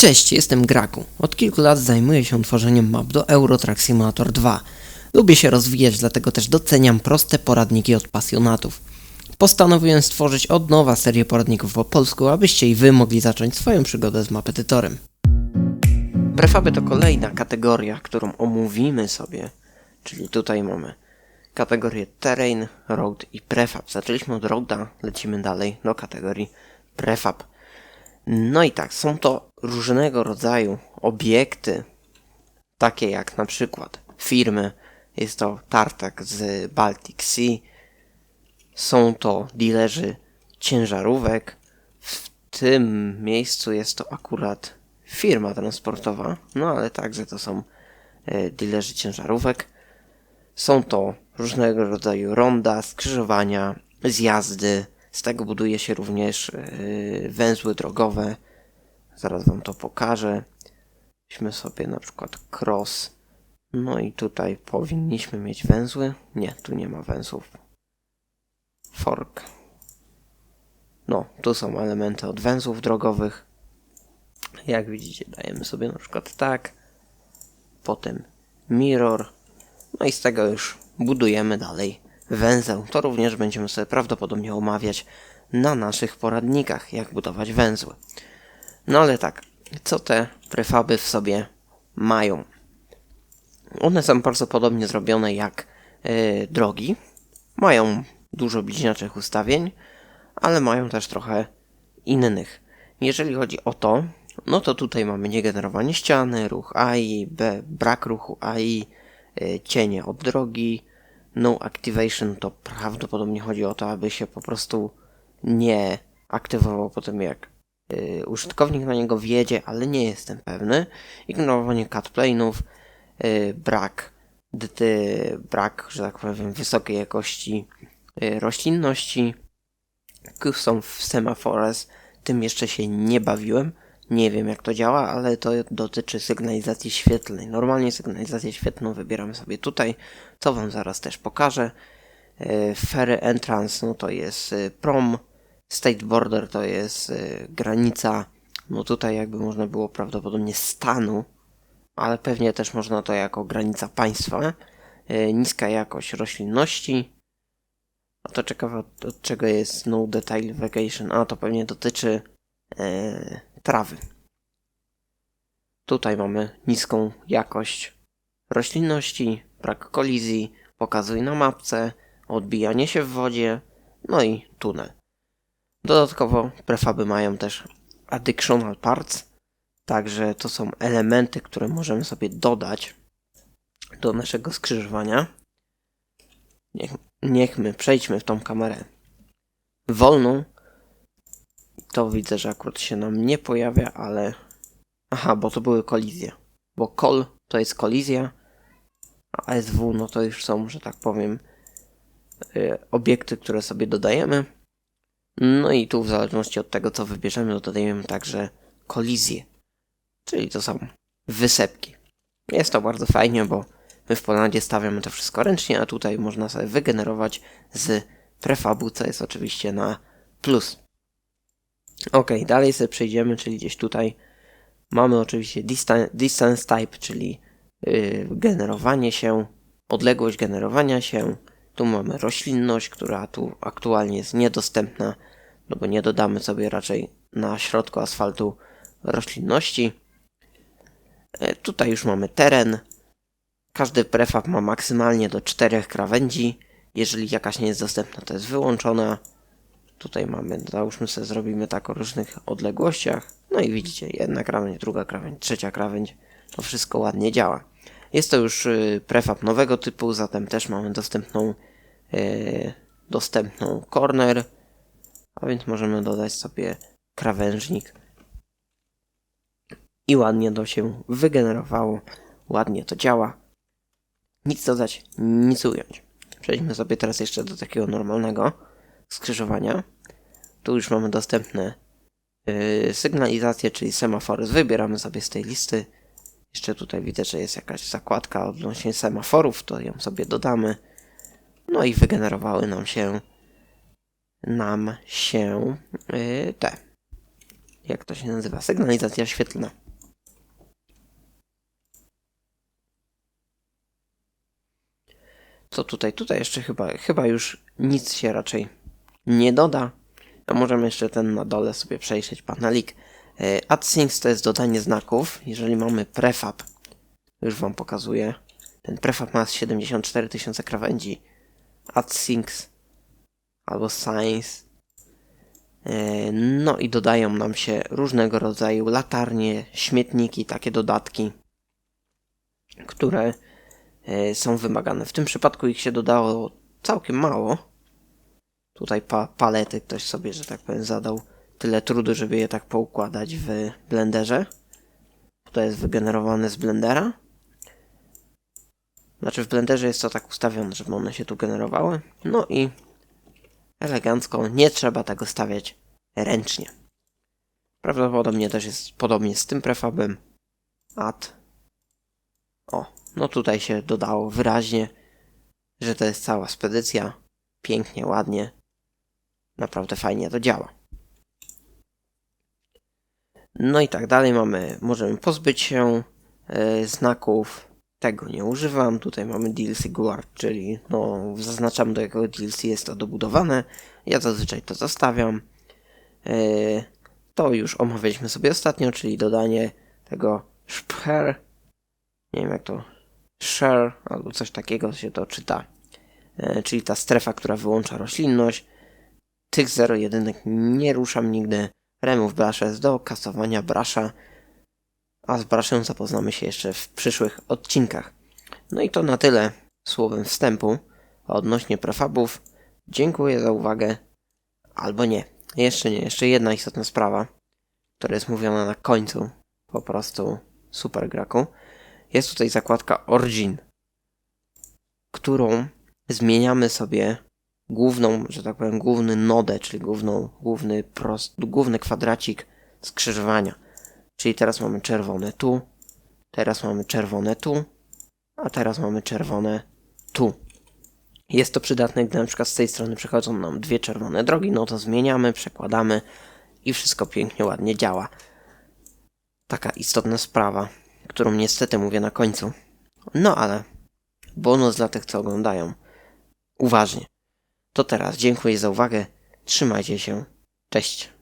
Cześć, jestem Graku. Od kilku lat zajmuję się tworzeniem map do Euro Truck Simulator 2. Lubię się rozwijać, dlatego też doceniam proste poradniki od pasjonatów. Postanowiłem stworzyć od nowa serię poradników po polsku, abyście i wy mogli zacząć swoją przygodę z mapetytorem. Prefaby to kolejna kategoria, którą omówimy sobie, czyli tutaj mamy kategorię Terrain, Road i Prefab. Zaczęliśmy od Roada, lecimy dalej do kategorii Prefab. No i tak, są to różnego rodzaju obiekty, takie jak na przykład firmy, jest to tartak z Baltic Sea, są to dealerzy ciężarówek, w tym miejscu jest to akurat firma transportowa, no ale także to są e, dealerzy ciężarówek. Są to różnego rodzaju ronda, skrzyżowania, zjazdy. Z tego buduje się również yy, węzły drogowe. Zaraz Wam to pokażę. Weźmy sobie na przykład cross. No i tutaj powinniśmy mieć węzły. Nie, tu nie ma węzłów. Fork. No, tu są elementy od węzłów drogowych. Jak widzicie, dajemy sobie na przykład tak. Potem mirror. No i z tego już budujemy dalej węzeł. To również będziemy sobie prawdopodobnie omawiać na naszych poradnikach, jak budować węzły. No ale tak, co te prefaby w sobie mają? One są bardzo podobnie zrobione jak yy, drogi. Mają dużo bliźniaczych ustawień, ale mają też trochę innych. Jeżeli chodzi o to, no to tutaj mamy niegenerowanie ściany, ruch AI, B, brak ruchu AI, yy, cienie od drogi, no activation to prawdopodobnie chodzi o to, aby się po prostu nie aktywował potem jak yy, użytkownik na niego wjedzie, ale nie jestem pewny. Ignorowanie cut plane'ów, yy, brak, dy, brak, że tak powiem, wysokiej jakości yy, roślinności. Custom Semaphores, tym jeszcze się nie bawiłem. Nie wiem jak to działa, ale to dotyczy sygnalizacji świetlnej. Normalnie sygnalizację świetlną wybieramy sobie tutaj, co Wam zaraz też pokażę. E, Ferry Entrance no to jest e, prom, State Border to jest e, granica, no tutaj jakby można było prawdopodobnie stanu, ale pewnie też można to jako granica państwa. Niska jakość roślinności. A to ciekawe od, od czego jest No Detail Vacation. A to pewnie dotyczy trawy. Tutaj mamy niską jakość roślinności, brak kolizji, pokazuj na mapce, odbijanie się w wodzie, no i tunel. Dodatkowo prefaby mają też additional parts, także to są elementy, które możemy sobie dodać do naszego skrzyżowania. Niech, niech my przejdźmy w tą kamerę wolną, to widzę, że akurat się nam nie pojawia, ale... Aha, bo to były kolizje. Bo kol to jest kolizja, a SW no to już są, że tak powiem, yy, obiekty, które sobie dodajemy. No i tu w zależności od tego, co wybierzemy, dodajemy także kolizje. Czyli to są wysepki. Jest to bardzo fajnie, bo my w Polandzie stawiamy to wszystko ręcznie, a tutaj można sobie wygenerować z prefabu, co jest oczywiście na plus. Ok, dalej sobie przejdziemy, czyli gdzieś tutaj mamy oczywiście distan distance type, czyli yy, generowanie się, odległość generowania się. Tu mamy roślinność, która tu aktualnie jest niedostępna, no bo nie dodamy sobie raczej na środku asfaltu roślinności. Yy, tutaj już mamy teren. Każdy prefab ma maksymalnie do 4 krawędzi. Jeżeli jakaś nie jest dostępna, to jest wyłączona. Tutaj mamy, załóżmy sobie, zrobimy tak o różnych odległościach. No i widzicie, jedna krawędź, druga krawędź, trzecia krawędź. To wszystko ładnie działa. Jest to już y, prefab nowego typu, zatem też mamy dostępną, yy, dostępną corner. A więc możemy dodać sobie krawężnik. I ładnie to się wygenerowało. Ładnie to działa. Nic dodać, nic ująć. Przejdźmy sobie teraz jeszcze do takiego normalnego skrzyżowania. Tu już mamy dostępne yy, sygnalizacje, czyli semafory. Wybieramy sobie z tej listy. Jeszcze tutaj widzę, że jest jakaś zakładka odnośnie semaforów, to ją sobie dodamy. No i wygenerowały nam się nam się y, te, jak to się nazywa, sygnalizacja świetlna. Co tutaj? Tutaj jeszcze chyba, chyba już nic się raczej nie doda. A możemy jeszcze ten na dole sobie przejrzeć panelik. Y, AdSyncs to jest dodanie znaków. Jeżeli mamy prefab, już Wam pokazuję. Ten prefab ma 74 tysiące krawędzi. AdSyncs albo Science. No i dodają nam się różnego rodzaju latarnie, śmietniki, takie dodatki, które e, są wymagane. W tym przypadku ich się dodało całkiem mało. Tutaj pa palety ktoś sobie, że tak powiem, zadał tyle trudu, żeby je tak poukładać w blenderze. To jest wygenerowane z blendera. Znaczy w blenderze jest to tak ustawione, żeby one się tu generowały. No i elegancko, nie trzeba tego stawiać ręcznie. Prawdopodobnie też jest podobnie z tym prefabem. Add. O, no tutaj się dodało wyraźnie, że to jest cała spedycja. Pięknie, ładnie. Naprawdę fajnie to działa. No i tak dalej mamy, możemy pozbyć się e, znaków. Tego nie używam. Tutaj mamy DLC Guard, czyli no, zaznaczam do jakiego DLC jest to dobudowane. Ja zazwyczaj to zostawiam. E, to już omawialiśmy sobie ostatnio, czyli dodanie tego szper. Nie wiem jak to share albo coś takiego się to czyta. E, czyli ta strefa, która wyłącza roślinność. Tych 0 jedynek nie ruszam nigdy. Remove brushes do kasowania brusha. A z brushem zapoznamy się jeszcze w przyszłych odcinkach. No i to na tyle słowem wstępu odnośnie prefabów. Dziękuję za uwagę. Albo nie. Jeszcze nie. Jeszcze jedna istotna sprawa, która jest mówiona na końcu. Po prostu super graku. Jest tutaj zakładka Origin, którą zmieniamy sobie główną, że tak powiem, główny nodę, czyli główną, główny, prost, główny kwadracik skrzyżowania. Czyli teraz mamy czerwone tu, teraz mamy czerwone tu, a teraz mamy czerwone tu. Jest to przydatne, gdy na przykład z tej strony przechodzą nam dwie czerwone drogi, no to zmieniamy, przekładamy i wszystko pięknie, ładnie działa. Taka istotna sprawa, którą niestety mówię na końcu. No ale bonus dla tych, co oglądają. Uważnie. To teraz dziękuję za uwagę. Trzymajcie się. Cześć.